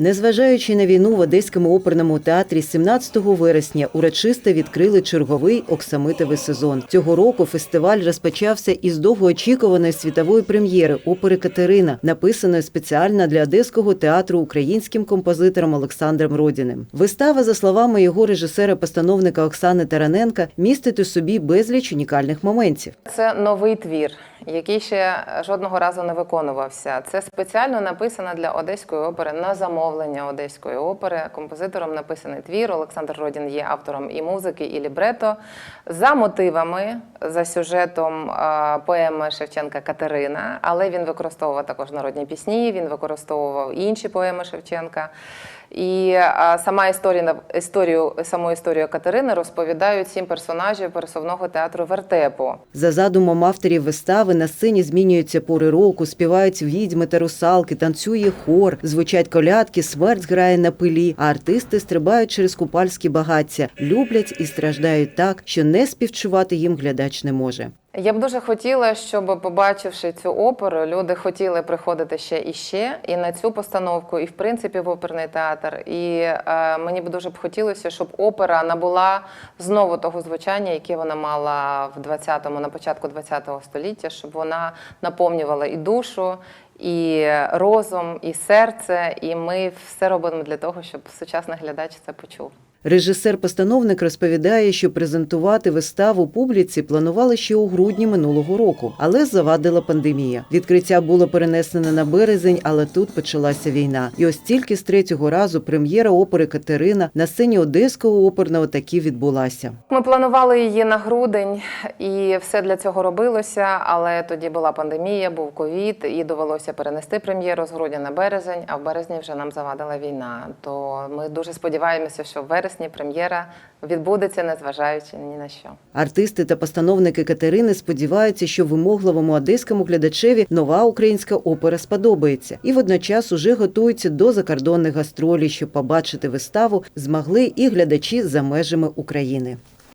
Незважаючи на війну в Одеському оперному театрі 17 вересня урочисто відкрили черговий оксамитовий сезон. Цього року фестиваль розпочався із довгоочікуваної світової прем'єри опери Катерина, написаної спеціально для Одеського театру українським композитором Олександром Родіним. Вистава, за словами його режисера-постановника Оксани Тараненка, містить у собі безліч унікальних моментів. Це новий твір, який ще жодного разу не виконувався. Це спеціально написано для одеської опери на замовлення одеської опери. Композитором написаний твір. Олександр Родін є автором і музики, і лібрето. За мотивами, за сюжетом е, поеми Шевченка Катерина, але він використовував також народні пісні, він використовував інші поеми Шевченка. І сама історія історію саму історію Катерини розповідають сім персонажів пересувного театру вертепу. За задумом авторів вистави на сцені змінюються пори року, співають відьми та русалки, танцює хор, звучать колядки, смерть грає на пилі, а артисти стрибають через купальські багаття, люблять і страждають так, що не співчувати їм глядач не може. Я б дуже хотіла, щоб побачивши цю оперу, люди хотіли приходити ще і ще, і на цю постановку, і в принципі в оперний театр. І е, мені б дуже б хотілося, щоб опера набула знову того звучання, яке вона мала в 20-му, на початку 20-го століття, щоб вона наповнювала і душу, і розум, і серце. І ми все робимо для того, щоб сучасний глядач це почув. Режисер-постановник розповідає, що презентувати виставу публіці планували ще у грудні минулого року, але завадила пандемія. Відкриття було перенесене на березень, але тут почалася війна. І ось тільки з третього разу прем'єра опери Катерина на сцені Одеського оперного таки відбулася. Ми планували її на грудень, і все для цього робилося. Але тоді була пандемія, був ковід, і довелося перенести прем'єру з грудня на березень. А в березні вже нам завадила війна. То ми дуже сподіваємося, що в вересні прем'єра відбудеться, незважаючи ні на що. Артисти та постановники Катерини сподіваються, що вимогливому одеському глядачеві нова українська опера сподобається, і водночас уже готуються до закордонних гастролей, щоб побачити виставу змогли і глядачі за межами України.